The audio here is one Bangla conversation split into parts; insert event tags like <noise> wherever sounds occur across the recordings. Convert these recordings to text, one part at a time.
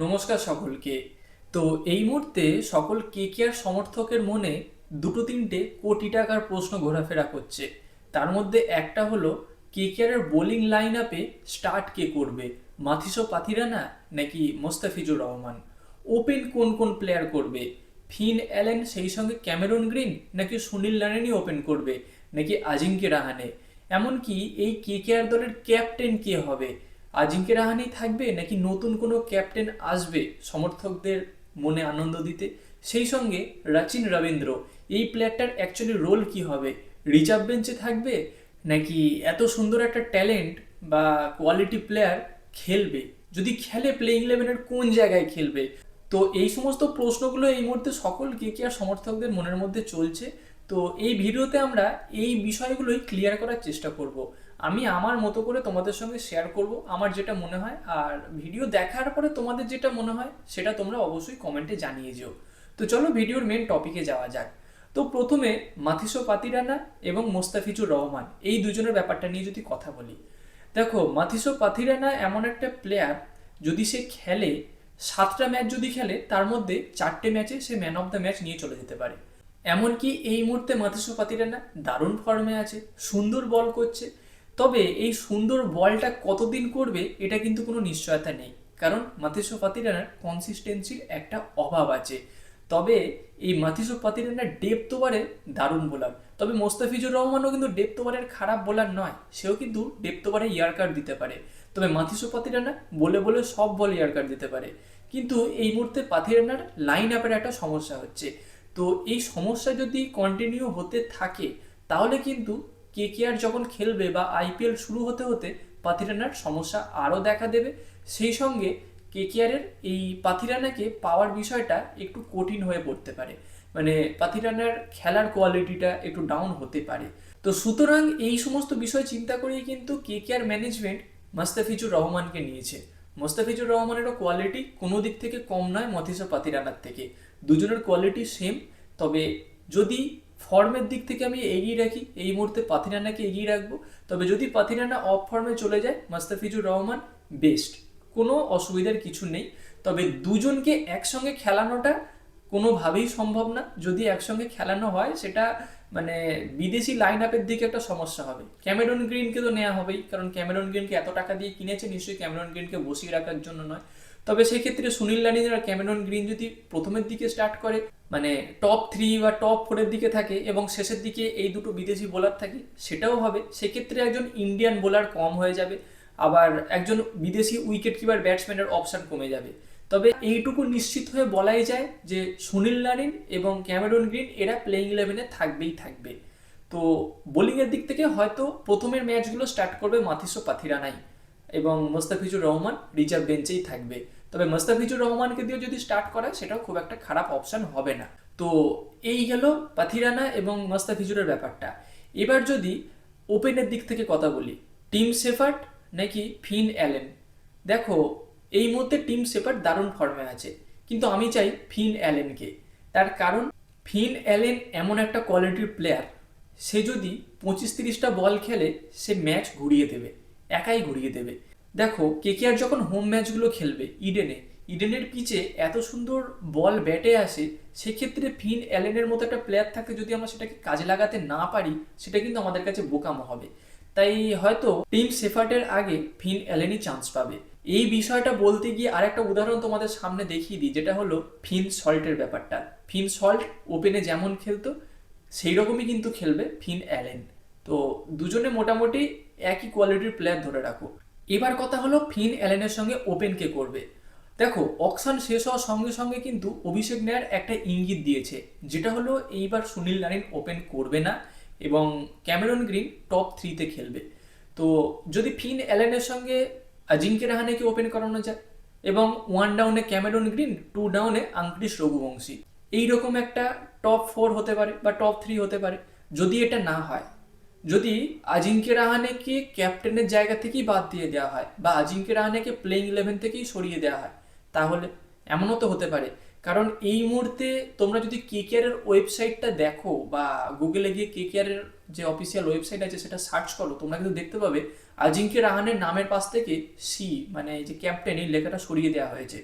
নমস্কার সকলকে। তো এই মুহূর্তে সকল কেকেআর সমর্থকের মনে দুটো তিনটে কোটি টাকার প্রশ্ন ঘোরাফেরা করছে। তার মধ্যে একটা হলো, কে কেকেআরের বোলিং লাইন আপে স্টার্ট কে করবে? মাথিসো পাথিরানা নাকি মোস্তাফিজুর রহমান? ওপেন কোন কোন প্লেয়ার করবে? ফিন অ্যালেন সেই সঙ্গে ক্যামেরন গ্রিন নাকি সুনীল নারায়ণই ওপেন করবে? নাকি আজিঙ্কে রাহানে? এমনকি এই কে কেকেআর দলের ক্যাপ্টেন কে হবে? আজিঙ্কে রাহানি থাকবে নাকি নতুন কোনো ক্যাপ্টেন আসবে সমর্থকদের মনে আনন্দ দিতে? সেই সঙ্গে রাচিন রবীন্দ্র, এই প্লেয়ারটার অ্যাকচুয়ালি রোল কি হবে? রিজার্ভ বেঞ্চে থাকবে নাকি এত সুন্দর একটা ট্যালেন্ট বা কোয়ালিটি প্লেয়ার খেলবে? যদি খেলে প্লেইং ইলেভেনের কোন জায়গায় খেলবে? তো এই সমস্ত প্রশ্নগুলো এই মুহূর্তে সকল কে কে আর সমর্থকদের মনের মধ্যে চলছে? তো এই ভিডিওতে আমরা এই বিষয়গুলোই ক্লিয়ার করার চেষ্টা করব। আমি আমার মতো করে তোমাদের সঙ্গে শেয়ার করব আমার যেটা মনে হয়। আর ভিডিও দেখার পরে তোমাদের যেটা মনে হয়, সেটা তোমরা অবশ্যই কমেন্টে জানিয়ে যেও। তো চলো ভিডিওর মেন টপিকে যাওয়া যাক। তো প্রথমে মাথিসো পাতিরানা এবং মোস্তাফিজুর রহমান, এই দুজনের ব্যাপারটা নিয়ে যদি কথা বলি। দেখো মাথিসো পাথিরানা এমন একটা প্লেয়ার যদি সে খেলে, সাতটা ম্যাচ যদি খেলে, তার মধ্যে চারটে ম্যাচে সে ম্যান অফ দ্য ম্যাচ নিয়ে চলে যেতে পারে। এমনকি এই মুহূর্তে মাথিসো পাতিরানা দারুণ ফর্মে আছে, সুন্দর বল করছে তবে এই সুন্দর বলটা কতদিন করবে, এটা কিন্তু কোনো নিশ্চয়তা নেই। কারণ মাথিসো পাতিরানার কনসিস্টেন্সির একটা অভাব আছে। তবে এই মাথিসো পাতিরানার ডেপথ ওভারে দারুণ বোলার তবে মোস্তাফিজুর রহমানও কিন্তু ডেপথ ওভারের খারাপ বোলার নয়, সেও কিন্তু ডেপথ ওভারে ইয়ারকার দিতে পারে। তবে মাথিসো পাতিরানা বলে বলে সব বল ইয়ারকার দিতে পারে। কিন্তু এই মুহূর্তে পাতিরানার লাইন আপের একটা সমস্যা হচ্ছে। তো এই সমস্যা যদি কন্টিনিউ হতে থাকে, তাহলে কিন্তু কেকেআর যখন খেলবে বা আইপিএল শুরু হতে হতে পাথিরানার সমস্যা আরও দেখা দেবে। সেই সঙ্গে কেকেআরের এই পাথিরানাকে পাওয়ার বিষয়টা একটু কঠিন হয়ে পড়তে পারে। মানে পাথিরানার খেলার কোয়ালিটিটা একটু ডাউন হতে পারে। তো সুতরাং এই সমস্ত বিষয় চিন্তা করেই কিন্তু কেকেআর ম্যানেজমেন্ট মাস্তাফিজুর রহমানকে নিয়েছে। মোস্তাফিজুর রহমানেরও কোয়ালিটি কোনো দিক থেকে কম নয় মথিসা পাতিরানার থেকে। দুজনের কোয়ালিটি সেম, তবে যদি ফর্মের দিক থেকে আমি এগিয়ে রাখি, এই মুহূর্তে পাথিরানাকে এগিয়ে রাখব। তবে যদি পাথিরানা অফ ফর্মে চলে যায় মাস্তাফিজুর রহমান বেস্ট কোনো অসুবিধার কিছু নেই। তবে দুজনকে একসঙ্গে খেলানোটা কোনোভাবেই সম্ভব না। যদি একসঙ্গে খেলানো হয়, সেটা মানে বিদেশি লাইন আপের দিকে একটা সমস্যা হবে। ক্যামেরন গ্রিনকে তো নেওয়া হবেই, কারণ ক্যামেরন গ্রিনকে এত টাকা দিয়ে কিনেছে, নিশ্চয়ই ক্যামেরন গ্রিনকে বসিয়ে রাখার জন্য নয়। তবে সেক্ষেত্রে সুনীল লানিন আর ক্যামেরন গ্রিন যদি প্রথমের দিকে স্টার্ট করে মানে টপ থ্রি বা টপ ফোরের দিকে থাকে এবং শেষের দিকে এই দুটো বিদেশি বোলার থাকে, সেটাও হবে। সেক্ষেত্রে একজন ইন্ডিয়ান বোলার কম হয়ে যাবে, আবার একজন বিদেশি উইকেট কিপার ব্যাটসম্যানের অপশন কমে যাবে। তবে এইটুকু নিশ্চিত হয়ে বলাই যায় যে সুনীল নারিন এবং ক্যামেরন গ্রিন এরা প্লেইং ইলেভেনে থাকবেই থাকবে। তো বোলিংয়ের দিক থেকে হয়তো প্রথমের ম্যাচগুলো স্টার্ট করবে মাথিসো পাথিরানাই এবং মোস্তাফিজুর রহমান, রিজার্ভ বেঞ্চেই থাকবে। তবে মোস্তাফিজুর রহমানকে দিয়ে যদি স্টার্ট করে সেটাও খুব একটা খারাপ অপশন হবে না। তো এই গেল পাথিরানা এবং মোস্তাফিজুরের ব্যাপারটা। এবার যদি ওপেনের দিক থেকে কথা বলি, টিম সেফার্ট নাকি ফিন অ্যালেন? দেখো, এই মুহূর্তে টিম সেপার্ট দারুণ ফর্মে আছে, কিন্তু আমি চাই ফিন অ্যালেনকে। তার কারণ, ফিন অ্যালেন এমন একটা কোয়ালিটির প্লেয়ার সে যদি পঁচিশ তিরিশটা বল খেলে, সে ম্যাচ ঘুরিয়ে দেবে, একাই ঘুরিয়ে দেবে। দেখো, কেকেআর যখন হোম ম্যাচগুলো খেলবে ইডেনে ইডেনের পিচে এত সুন্দর বল ব্যাটে আসে, সেক্ষেত্রে ফিন অ্যালেনের মতো একটা প্লেয়ার থাকতে যদি আমরা সেটাকে কাজে লাগাতে না পারি, সেটা কিন্তু আমাদের কাছে বোকামো হবে। তাই হয়তো টিম সেফার্টের আগে ফিন অ্যালেনই চান্স পাবে। এই বিষয়টা বলতে গিয়ে আরেকটা উদাহরণ তোমাদের সামনে দেখিয়ে দিই, যেটা হলো ফিন সল্টের ব্যাপারটা। ফিন সল্ট ওপেনে যেমন খেলতো, সেই রকমই কিন্তু খেলবে ফিন অ্যালেন তো দুজনে মোটামুটি একই কোয়ালিটির প্লেয়ার ধরে রাখো। এবার কথা হলো ফিন অ্যালেনের সঙ্গে ওপেন কে করবে। দেখো, অকশন শেষ হওয়ার সঙ্গে সঙ্গে কিন্তু অভিষেক নেয়ার একটা ইঙ্গিত দিয়েছে, যেটা হলো এইবার সুনীল নারিন ওপেন করবে না এবং ক্যামেরন গ্রিন টপ থ্রিতে খেলবে। তো যদি ফিন অ্যালেনের সঙ্গে আজিঙ্কে রাহানেকে ওপেন করানো যায় এবং ওয়ান ডাউনে ক্যামেরন গ্রিন টু ডাউনে আঙ্করিশ রঘুবংশী, এইরকম একটা টপ ফোর হতে পারে বা টপ থ্রি হতে পারে। যদি এটা না হয় যদি আজিঙ্কে রাহানেকে ক্যাপ্টেনের জায়গা থেকেই বাদ দিয়ে দেওয়া হয় বা আজিঙ্কে রাহানেকে প্লেইং ইলেভেন থেকেই সরিয়ে দেওয়া হয়, তাহলে এমনও তো হতে পারে। কারণ এই মুহূর্তে তোমরা যদি কে কেকেআরের ওয়েবসাইটটা দেখো বা গুগলে গিয়ে কে কেকেআরের যে অফিসিয়াল ওয়েবসাইট আছে সেটা সার্চ করো, তোমরা কিন্তু দেখতে পাবে আজিঙ্কে রাহানের নামের পাশ থেকে সি মানে যে ক্যাপ্টেন এই লেখাটা সরিয়ে দেওয়া হয়েছে।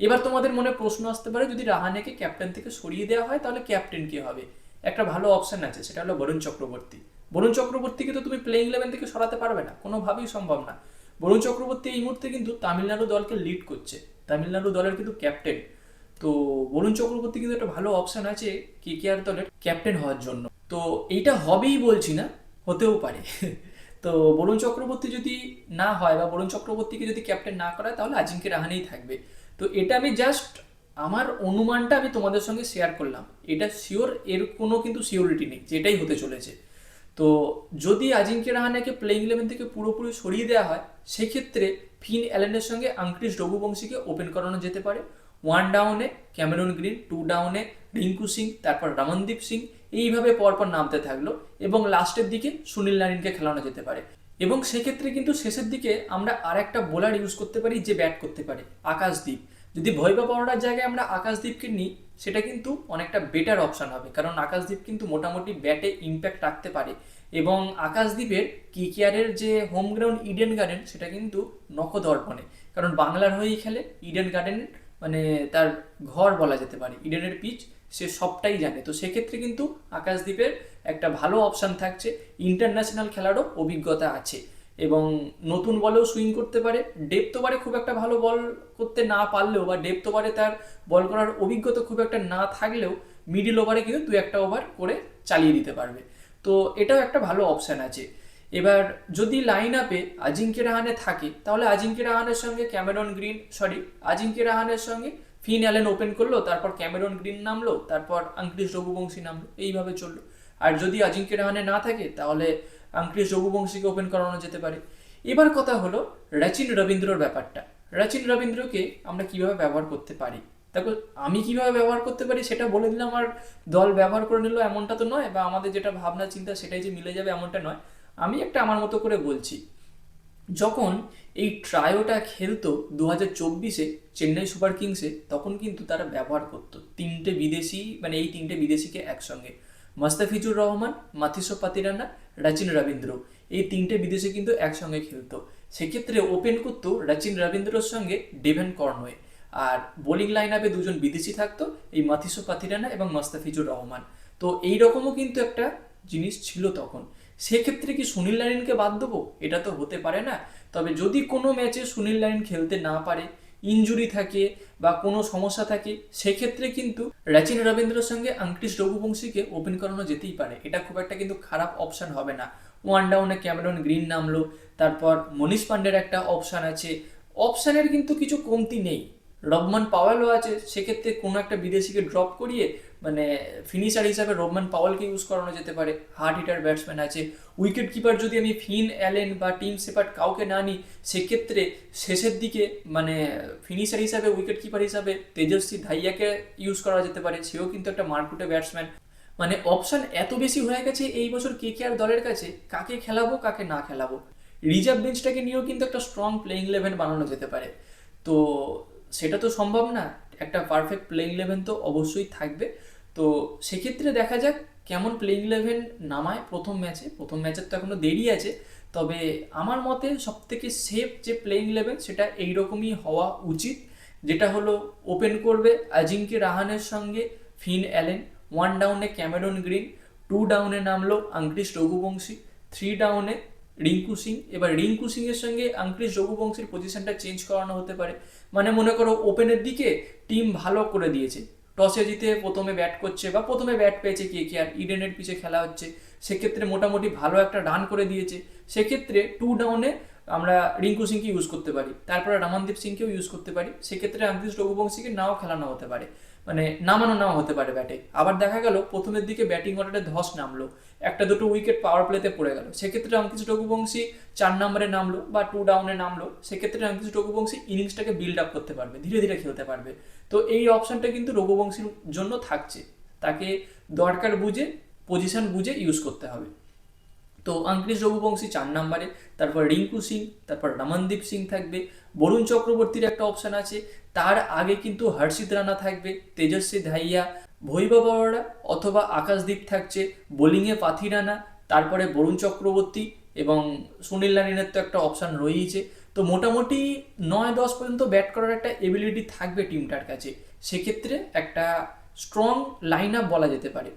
এবার তোমাদের মনে প্রশ্ন আসতে পারে, যদি রাহানেকে ক্যাপ্টেন থেকে সরিয়ে দেওয়া হয়, তাহলে ক্যাপ্টেন কে হবে? একটা ভালো অপশন আছে, সেটা হলো বরুণ চক্রবর্তী। বরুণ চক্রবর্তীকে তো তুমি প্লেইং ইলেভেন থেকে সরাতে পারবে না, কোনোভাবেই সম্ভব না। বরুণ চক্রবর্তী এই মুহূর্তে কিন্তু তামিলনাড়ু দলকে লিড করছে, তামিলনাড়ু দলের কিন্তু ক্যাপ্টেন তো বরুণ চক্রবর্তী কিন্তু একটা ভালো অপশন আছে কে কে আর দলের ক্যাপ্টেন হওয়ার জন্য। তো এইটা হবেই বলছি না, হতেও পারে। <laughs> তো বরুণ চক্রবর্তী যদি না হয় বা বরুণ চক্রবর্তীকে যদি ক্যাপ্টেন না করায়, তাহলে আজিঙ্কে রাহানেই থাকবে। তো এটা আমি জাস্ট আমার অনুমানটা আমি তোমাদের সঙ্গে শেয়ার করলাম। এটা শিওর এর কোনো কিন্তু সিওরিটি নেই, যেটাই হতে চলেছে। তো যদি আজিঙ্কে রাহানেকে প্লেইং ইলেভেন থেকে পুরোপুরি সরিয়ে দেওয়া হয়, সেক্ষেত্রে ফিন অ্যালেনের সঙ্গে আঙ্ক্রিস রঘুবংশীকে ওপেন করানো যেতে পারে। ওয়ান ডাউনে ক্যামেরন গ্রিন টু ডাউনে রিঙ্কু সিং তারপর রমনদীপ সিং এইভাবে পরপর নামতে থাকল এবং লাস্টের দিকে সুনীল নারিনকে খেলানো যেতে পারে। এবং সেক্ষেত্রে কিন্তু শেষের দিকে আমরা আর একটা বোলার ইউজ করতে পারি যে ব্যাট করতে পারে আকাশদ্বীপ যদি ভৈবা বড়ার জায়গায় আমরা আকাশদ্বীপকে নিই, সেটা কিন্তু অনেকটা বেটার অপশন হবে। কারণ আকাশদ্বীপ কিন্তু মোটামুটি ব্যাটে ইম্প্যাক্ট রাখতে পারে। এবং আকাশদ্বীপের কিকিয়ারের যে হোম গ্রাউন্ড ইডেন গার্ডেন সেটা কিন্তু নখদর্পণে। কারণ বাংলার হয়েই খেলে ইডেন গার্ডেন মানে তার ঘর বলা যেতে পারে। ইডেনের পিচ সে সবটাই জানে। তো সেক্ষেত্রে কিন্তু আকাশদ্বীপের একটা ভালো অপশান থাকছে। ইন্টারন্যাশনাল খেলারও অভিজ্ঞতা আছে। এবং নতুন বলেও সুইং করতে পারে। ডেপথ ওভারে খুব একটা ভালো বল করতে না পারলেও বা ডেপথ ওভারে তার বল করার অভিজ্ঞতা খুব একটা না থাকলেও মিডিল ওভারে কিন্তু দু একটা ওভার করে চালিয়ে দিতে পারবে। তো এটাও একটা ভালো অপশান আছে। এবার যদি লাইন আপে আজিঙ্কে রাহানে থাকে, তাহলে আজিঙ্কে রাহানের সঙ্গে ক্যামেরন গ্রিন সরি আজিঙ্কে রাহানের সঙ্গে ফিন অ্যালেন ওপেন করল, তারপর ক্যামেরন গ্রিন নামলো, তারপর আঙ্ক্রিস রঘুবংশী নামলো, এইভাবে চলল। আর যদি আজিঙ্কে রাহানে না থাকে, তাহলে আঙ্ক্রিস রঘুবংশীকে ওপেন করানো যেতে পারে। এবার কথা হলো রাচিন রবীন্দ্রর ব্যাপারটা। রাচিন রবীন্দ্রকে আমরা কীভাবে ব্যবহার করতে পারি? দেখো, আমি কীভাবে ব্যবহার করতে পারি সেটা বলে দিলাম আর দল ব্যবহার করে নিল এমনটা তো নয়, বা আমাদের যেটা ভাবনা চিন্তা সেটাই যে মিলে যাবে এমনটা নয়। আমি একটা আমার মতো করে বলছি, যখন এই ট্রায়োটা খেলতো দু হাজার চব্বিশে চেন্নাই সুপার কিংসে, তখন কিন্তু তারা ব্যবহার করতো। তিনটে বিদেশি মানে এই তিনটে বিদেশিকে একসঙ্গে। মাস্তাফিজুর রহমান মাথিসো পাতিরানা রাচিন রবীন্দ্র। এই তিনটে বিদেশে কিন্তু একসঙ্গে খেলতো। সেক্ষেত্রে ওপেন করতো রাচিন রবীন্দ্রর সঙ্গে ডেভেন কর্নওয়ে। আর বোলিং লাইন আপে দুজন বিদেশি থাকতো, এই মাথিসো পাতিরানা এবং মাস্তাফিজুর রহমান। তো এই রকমও কিন্তু একটা জিনিস ছিল তখন। সেক্ষেত্রে কি সুনীল নারিনকে বাদ দেবো? এটা তো হতে পারে না। তবে যদি কোনো ম্যাচে সুনীল নারিন খেলতে না পারে ইঞ্জুরি থাকে বা কোনো সমস্যা থাকে, সেক্ষেত্রে কিন্তু রাচিন রবীন্দ্রের সঙ্গে আঙ্ক্রিস রঘুবংশীকে ওপেন করানো যেতেই পারে। এটা খুব একটা কিন্তু খারাপ অপশান হবে না। ওয়ান ডাউনে ক্যামেরন গ্রিন নামলো, তারপর মনীষ পান্ডের একটা অপশান আছে। অপশানের কিন্তু কিছু কমতি নেই। রবমান পাওয়ালও আছে, সেক্ষেত্রে কোনো একটা বিদেশিকে ড্রপ করিয়ে মানে ফিনিশার হিসাবে রবমান পাওয়ালকে ইউজ করানো যেতে পারে। হার্ড হিটার ব্যাটসম্যান আছে। উইকেট কিপার যদি আমি ফিন অ্যালেন বা টিম সেপার্ট কাউকে না নিই, সেক্ষেত্রে শেষের দিকে মানে ফিনিশার হিসাবে উইকেট কিপার হিসাবে তেজস্বী ধাইয়াকে ইউজ করা যেতে পারে। সেও কিন্তু একটা মারকুটে ব্যাটসম্যান মানে অপশান এত বেশি হয়ে গেছে এই বছর কে কে আর দলের কাছে, কাকে খেলাবো, কাকে না খেলাবো। রিজার্ভ বেঞ্চটাকে নিয়েও কিন্তু একটা স্ট্রং প্লেইং ইলেভেন বানানো যেতে পারে। তো সেটা তো সম্ভব না। একটা পারফেক্ট প্লেইং ইলেভেন তো অবশ্যই থাকবে। তো সেক্ষেত্রে দেখা যাক কেমন প্লেইং ইলেভেন নামায় প্রথম ম্যাচে প্রথম ম্যাচের তো এখনও দেরি আছে। তবে আমার মতে সব থেকে সেফ যে প্লেইং ইলেভেন সেটা এইরকমই হওয়া উচিত, যেটা হলো ওপেন করবে আজিঙ্কে রাহানের সঙ্গে ফিন অ্যালেন। ওয়ান ডাউনে ক্যামেরন গ্রিন টু ডাউনে নামলো আঙ্ক্রিস রঘুবংশী থ্রি ডাউনে রিঙ্কু সিং। এবার রিঙ্কু সিং এর সঙ্গে আঙ্ক্রিস রঘুবংশীর পজিশনটা চেঞ্জ করানো হতে পারে। মানে মনে করো ওপেনের দিকে টিম ভালো করে দিয়েছে। টসে জিতে প্রথমে ব্যাট করছে বা প্রথমে ব্যাট পেয়েছে কে কে আর ইডেনের পিছে খেলা হচ্ছে। সেক্ষেত্রে মোটামুটি ভালো একটা রান করে দিয়েছে। সেক্ষেত্রে টু ডাউনে আমরা রিঙ্কু সিংকে ইউজ করতে পারি, তারপরে রামানদীপ সিংকেও ইউজ করতে পারি, সেক্ষেত্রে আঙ্কিশ রঘুবংশীকে নাও খেলানো হতে পারে মানে নামানো নাও হতে পারে ব্যাটে আবার দেখা গেল, প্রথমের দিকে ব্যাটিং অর্ডারে ধস নামলো, একটা দুটো উইকেট পাওয়ার প্লেতে পড়ে গেল। সেক্ষেত্রে অঙ্কিত রঘুবংশী চার নম্বরে নামলো বা টু ডাউনে নামলো, সেক্ষেত্রে অঙ্কিত রঘুবংশী ইনিংসটাকে বিল্ড আপ করতে পারবে, ধীরে ধীরে খেলতে পারবে। তো এই অপশনটা কিন্তু রঘুবংশীর জন্য থাকছে। তাকে দরকার বুঝে পজিশন বুঝে ইউজ করতে হবে। তো আঙ্ক্রিস রঘুবংশী চার নাম্বারে, তারপর রিঙ্কু সিং, তারপর রমনদীপ সিং থাকবে, বরুণ চক্রবর্তীর একটা অপশান আছে, তার আগে কিন্তু হর্ষিত রানা থাকবে, তেজস্বী ধাইয়া ভৈবা বড়া অথবা আকাশদ্বীপ থাকছে, বোলিংয়ে পাথি রানা, তারপরে বরুণ চক্রবর্তী এবং সুনীল নারিনের তো একটা অপশান রয়েইছে। তো মোটামুটি নয়, দশ পর্যন্ত ব্যাট করার একটা এবিলিটি থাকবে টিমটার কাছে। সেক্ষেত্রে একটা স্ট্রং লাইন আপ বলা যেতে পারে।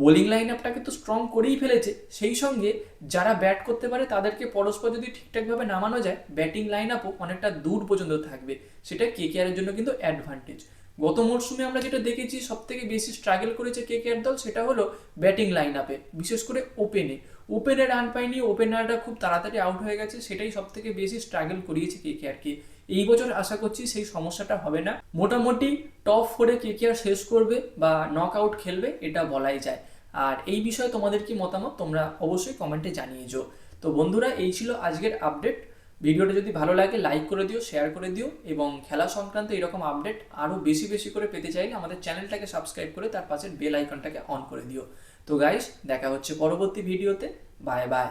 বোলিং লাইন আপটাকে তো স্ট্রং করেই ফেলেছে। সেই সঙ্গে যারা ব্যাট করতে পারে, তাদেরকে পরস্পর যদি ঠিকঠাকভাবে নামানো যায় ব্যাটিং লাইন আপও অনেকটা দূর পর্যন্ত থাকবে। সেটা কে কেয়ারের জন্য কিন্তু অ্যাডভান্টেজ গত মরশুমে আমরা যেটা দেখেছি সব থেকে বেশি স্ট্রাগল করেছে কে কেয়ার দল, সেটা হলো ব্যাটিং লাইন আপে বিশেষ করে ওপেনে ওপেনে রান পায়নি ওপেনাররা খুব তাড়াতাড়ি আউট হয়ে গেছে, সেটাই সব থেকে বেশি স্ট্রাগল করিয়েছে কে। কেয়ারকে এই বছর আশা করছি সেই সমস্যাটা হবে না। মোটামুটি টপ ফোরে কে কেয়ার শেষ করবে বা নক আউট খেলবে এটা বলাই যায়। আর এই বিষয়ে তোমাদের কি মতামত তোমরা অবশ্যই কমেন্টে জানিয়েছো তো বন্ধুরা, এই ছিল আজকের আপডেট ভিডিওটা যদি ভালো লাগে লাইক করে দিও শেয়ার করে দিও এবং খেলা সংক্রান্ত এরকম আপডেট আরও বেশি বেশি করে পেতে চাইলে আমাদের চ্যানেলটাকে সাবস্ক্রাইব করে তার পাশের বেল আইকনটাকে অন করে দিও। তো গাইস দেখা হচ্ছে পরবর্তী ভিডিওতে বাই বাই